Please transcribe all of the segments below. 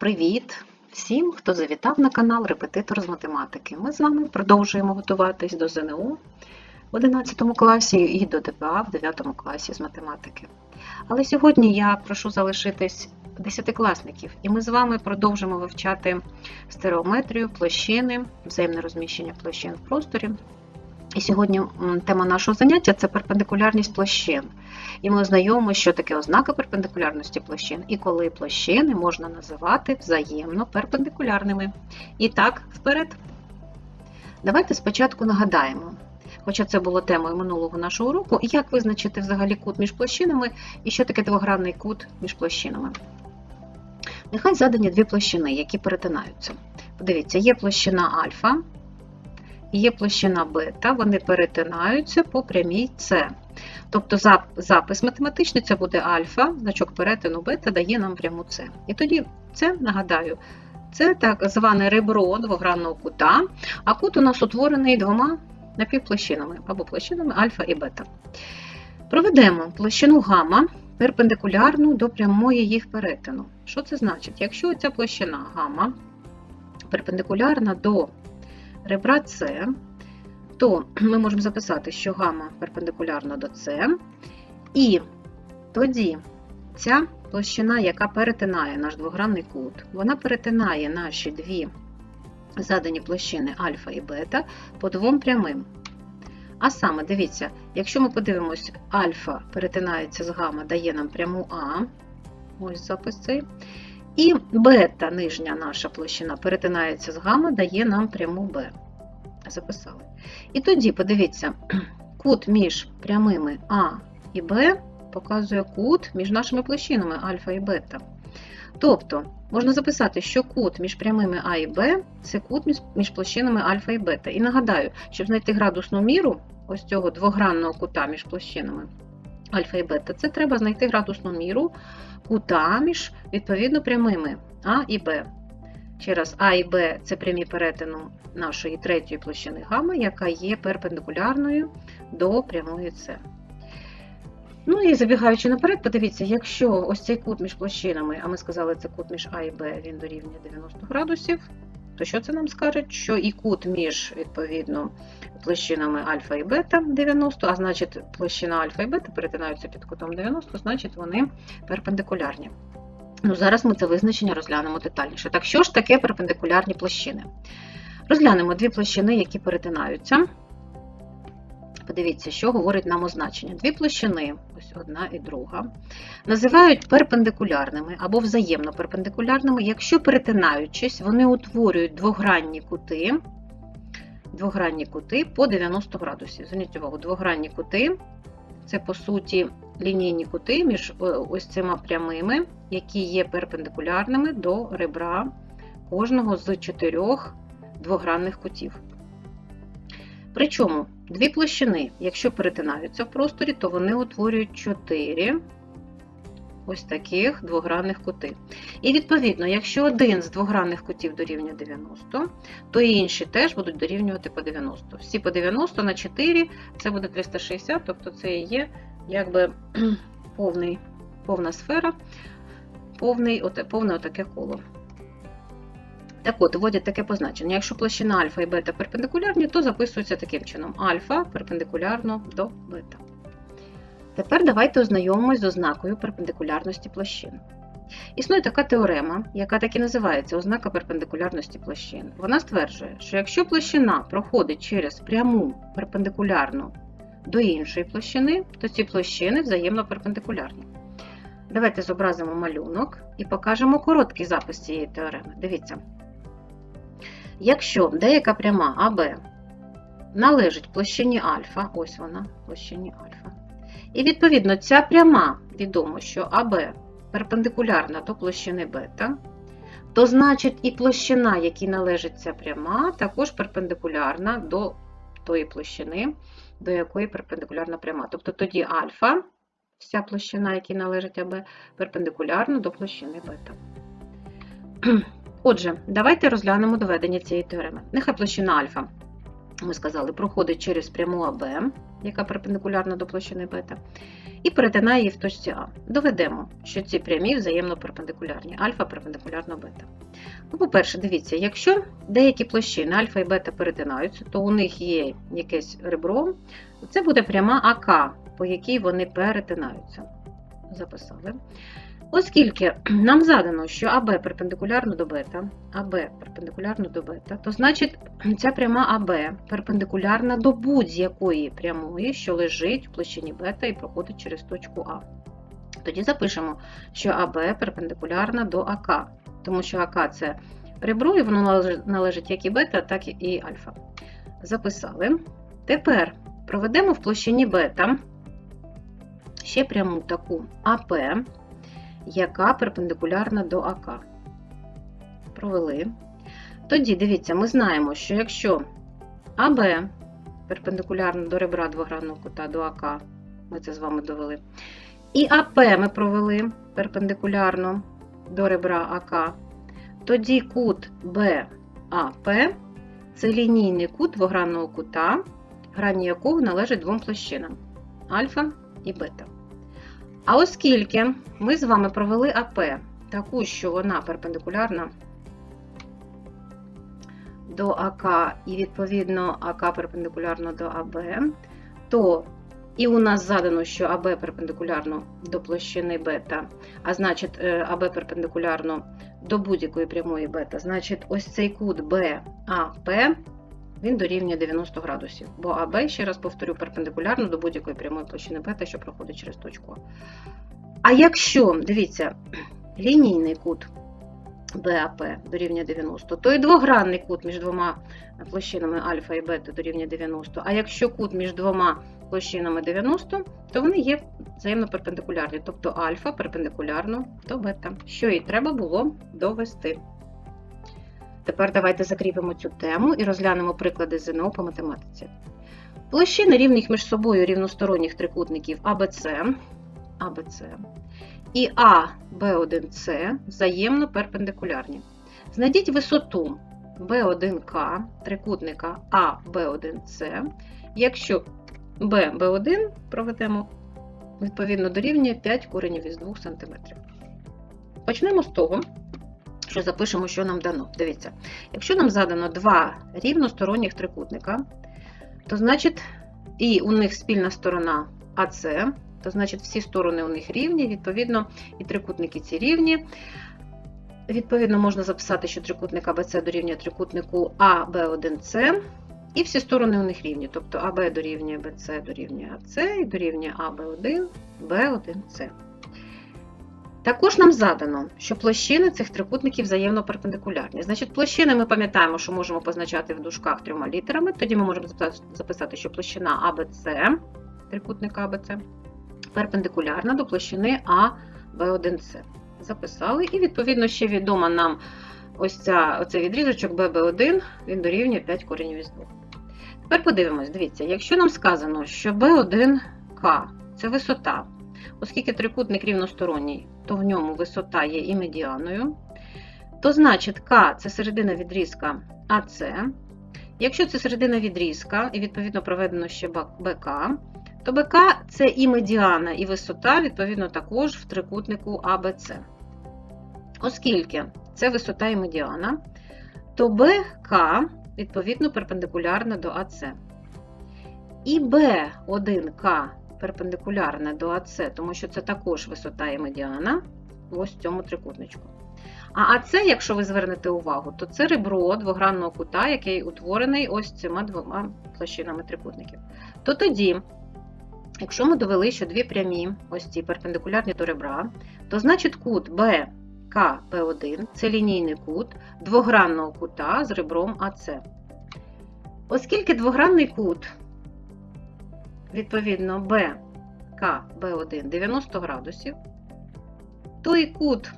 Привіт всім, хто завітав на канал Репетитор з математики. Ми з вами продовжуємо готуватись до ЗНО в 11 класі і до ДПА в 9 класі з математики. Але сьогодні я прошу залишитись десятикласників, і ми з вами продовжимо вивчати стереометрію, площини, взаємне розміщення площин в просторі. І сьогодні тема нашого заняття це перпендикулярність площин. І ми ознайомимося, що таке ознака перпендикулярності площин і коли площини можна називати взаємно перпендикулярними. І так, вперед. Давайте спочатку нагадаємо, хоча це було темою минулого нашого уроку, як визначити взагалі кут між площинами і що таке двогранний кут між площинами. Нехай задані дві площини, які перетинаються. Подивіться, є площина альфа є площина бета, вони перетинаються по прямій С. Тобто запис математичний це буде альфа, значок перетину бета дає нам пряму С. І тоді це, нагадаю, це так зване ребро двогранного кута, а кут у нас утворений двома напівплощинами або площинами альфа і бета. Проведемо площину гамма перпендикулярну до прямої їх перетину. Що це значить? Якщо ця площина гамма перпендикулярна до ребра С, то ми можемо записати, що гамма перпендикулярна до С, і тоді ця площина, яка перетинає наш двогранний кут, вона перетинає наші дві задані площини альфа і бета по двом прямим. А саме, дивіться, якщо ми подивимось, альфа перетинається з гамма, дає нам пряму А, ось запис цей, і бета, нижня наша площина, перетинається з гамма, дає нам пряму Б. Записали. І тоді, подивіться, кут між прямими А і Б показує кут між нашими площинами альфа і бета. Тобто, можна записати, що кут між прямими А і Б це кут між- площинами альфа і бета. І нагадаю, щоб знайти градусну міру ось цього двогранного кута між площинами альфа і бета, це треба знайти градусну міру кута між відповідно прямими А і Б. Ще раз, А і Б це прямі перетину нашої третьої площини гамма, яка є перпендикулярною до прямої С. Ну і забігаючи наперед, подивіться, якщо ось цей кут між площинами, а ми сказали, це кут між А і Б, він дорівнює 90 градусів, то що це нам скаже? Що і кут між відповідно площинами альфа і бета 90, а значить площина альфа і бета перетинаються під кутом 90, значить вони перпендикулярні. Ну, зараз ми це визначення розглянемо детальніше. Так що ж таке перпендикулярні площини? Розглянемо дві площини, які перетинаються. Подивіться, що говорить нам означення. Дві площини, ось одна і друга, називають перпендикулярними або взаємно перпендикулярними, якщо перетинаючись, вони утворюють двогранні кути, двогранні кути по 90 градусів. Зверніть увагу, двогранні кути це по суті лінійні кути між е, ось цими прямими, які є перпендикулярними до ребра кожного з чотирьох двогранних кутів. Причому дві площини, якщо перетинаються в просторі, то вони утворюють 4 ось таких двогранних кути. І відповідно, якщо один з двогранних кутів дорівнює 90, то інші теж будуть дорівнювати по 90. Всі по 90 на 4 це буде 360, тобто це є якби повний, повна сфера, повний, повне отаке коло. Так от, вводять таке позначення. Якщо площина альфа і бета перпендикулярні, то записується таким чином: альфа перпендикулярно до бета. Тепер давайте ознайомимось з ознакою перпендикулярності площин. Існує така теорема, яка так і називається ознака перпендикулярності площин. Вона стверджує, що якщо площина проходить через пряму перпендикулярну до іншої площини, то ці площини взаємно перпендикулярні. Давайте зобразимо малюнок і покажемо короткий запис цієї теореми. Дивіться. Якщо деяка пряма АБ належить площині альфа, ось вона, площині альфа, і відповідно ця пряма, відомо, що АБ перпендикулярна до площини бета, то значить і площина, якій належить ця пряма, також перпендикулярна до тої площини, до якої перпендикулярна пряма. Тобто тоді альфа, вся площина, якій належить АБ, перпендикулярна до площини бета. Отже, давайте розглянемо доведення цієї теореми. Нехай площина альфа ми сказали, проходить через пряму АБ, яка перпендикулярна до площини бета, і перетинає її в точці А. Доведемо, що ці прямі взаємно перпендикулярні, альфа перпендикулярно бета. Ну, по-перше, дивіться, якщо деякі площини альфа і бета перетинаються, то у них є якесь ребро, це буде пряма АК, по якій вони перетинаються. Записали. Оскільки нам задано, що АБ перпендикулярно до бета, АБ перпендикулярно до бета, то значить ця пряма АБ перпендикулярна до будь-якої прямої, що лежить в площині бета і проходить через точку А. Тоді запишемо, що АБ перпендикулярна до АК, тому що АК це ребро, і воно належить- як і бета, так і альфа. Записали. Тепер проведемо в площині бета ще пряму таку АП, яка перпендикулярна до АК. Провели. Тоді, дивіться, ми знаємо, що якщо АБ перпендикулярно до ребра двогранного кута до АК, ми це з вами довели, і АП ми провели перпендикулярно до ребра АК, тоді кут БАП це лінійний кут двогранного кута, грані якого належать двом площинам альфа і бета. А оскільки ми з вами провели АП, таку, що вона перпендикулярна до АК, і відповідно АК перпендикулярно до АБ, то і у нас задано, що АБ перпендикулярно до площини бета, а значить е, АБ перпендикулярно до будь-якої прямої бета, значить ось цей кут БАП він дорівнює 90 градусів, бо АБ, ще раз повторю, перпендикулярно до будь-якої прямої площини бета, що проходить через точку А. А якщо, дивіться, лінійний кут БАП дорівнює 90, то і двогранний кут між двома площинами альфа і бета дорівнює 90. А якщо кут між двома площинами 90, то вони є взаємно перпендикулярні, тобто альфа перпендикулярно до бета, що і треба було довести. Тепер давайте закріпимо цю тему і розглянемо приклади ЗНО по математиці. Площини рівних між собою рівносторонніх трикутників АБЦ, АБЦ і АБ1С взаємно перпендикулярні. Знайдіть висоту B1К трикутника АБ1С, якщо ББ1 проведемо відповідно дорівнює 5 коренів із 2 см. Почнемо з того, що запишемо, що нам дано. Дивіться, якщо нам задано два рівносторонніх трикутника, то значить і у них спільна сторона АС, то значить всі сторони у них рівні, відповідно, і трикутники ці рівні. Відповідно, можна записати, що трикутник АБЦ дорівнює трикутнику АБ1С, і всі сторони у них рівні. Тобто АБ дорівнює БЦ дорівнює АС і дорівнює АБ1, Б1С. Також нам задано, що площини цих трикутників взаємно перпендикулярні. Значить, площини ми пам'ятаємо, що можемо позначати в дужках трьома літерами. Тоді ми можемо записати, що площина АБЦ, трикутника АБЦ, перпендикулярна до площини АБ1С. Записали, і, відповідно, ще відома нам ось ця, оцей відрізочок ББ1, він дорівнює 5 коренів із 2. Тепер подивимось, дивіться, якщо нам сказано, що B1К це висота, оскільки трикутник рівносторонній, то в ньому висота є і медіаною, то значить К це середина відрізка АС. Якщо це середина відрізка, і відповідно проведено ще БК, то БК це і медіана, і висота, відповідно, також в трикутнику АБЦ. Оскільки це висота і медіана, то БК відповідно перпендикулярна до АС. І Б1К перпендикулярне до АС, тому що це також висота і медіана ось цьому трикутничку. А АС, якщо ви звернете увагу, то це ребро двогранного кута, який утворений ось цими двома площинами трикутників. То тоді, якщо ми довели, що дві прямі, ось ці перпендикулярні до ребра, то значить кут БКП1 це лінійний кут двогранного кута з ребром АС. Оскільки двогранний кут відповідно БК Б1 90 градусів, то і кут,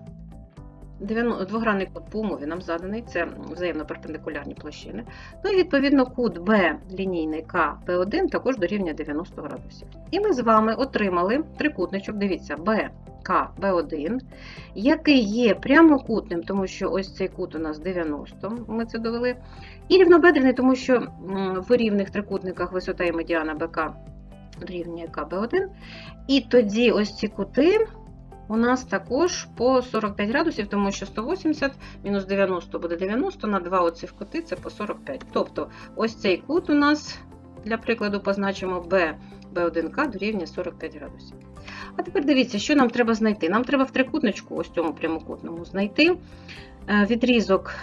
двогранний кут по умові нам заданий, це взаємно перпендикулярні площини, ну і відповідно кут Б лінійний К П1 також дорівнює 90 градусів. І ми з вами отримали трикутничок, дивіться, БК1, який є прямокутним, тому що ось цей кут у нас 90, ми це довели, і рівнобедрений, тому що в рівних трикутниках висота і медіана БК дорівнює КБ1. І тоді ось ці кути у нас також по 45 градусів, тому що 180 мінус 90 буде 90, на 2 оцих кути це по 45. Тобто ось цей кут у нас, для прикладу, позначимо B, B1К дорівнює 45 градусів. А тепер дивіться, що нам треба знайти. Нам треба в трикутничку, ось цьому прямокутному, знайти е, відрізок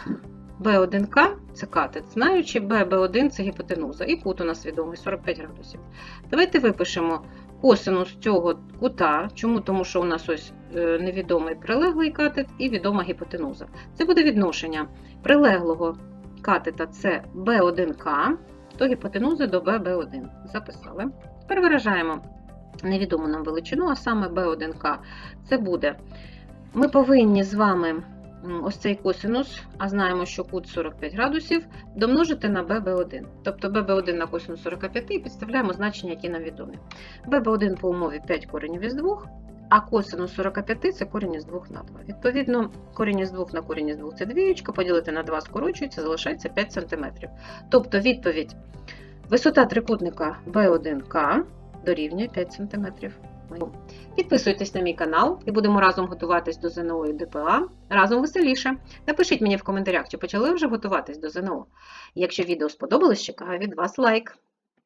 B1К, це катет, знаючи B, B1 це гіпотенуза, і кут у нас відомий 45 градусів. Давайте випишемо косинус цього кута. Чому? Тому що у нас ось е, невідомий прилеглий катет і відома гіпотенуза. Це буде відношення прилеглого катета це B1К до гіпотенузи до BB1. Записали. Тепер виражаємо невідому нам величину, а саме B1К. Це буде. Ми повинні з вами ось цей косинус, а знаємо, що кут 45 градусів, домножити на BB1. Тобто BB1 на косинус 45 і підставляємо значення, які нам відомі. BB1 по умові 5 коренів із 2, а косинус 45 це корінь із 2 на 2. Відповідно, корінь із 2 на корінь із 2 це двієчка, поділити на 2 скорочується, залишається 5 см. Тобто відповідь висота трикутника B1К дорівнює 5 см. Підписуйтесь на мій канал і будемо разом готуватись до ЗНО і ДПА. Разом веселіше. Напишіть мені в коментарях, чи почали вже готуватись до ЗНО. Якщо відео сподобалось, чекаю від вас лайк.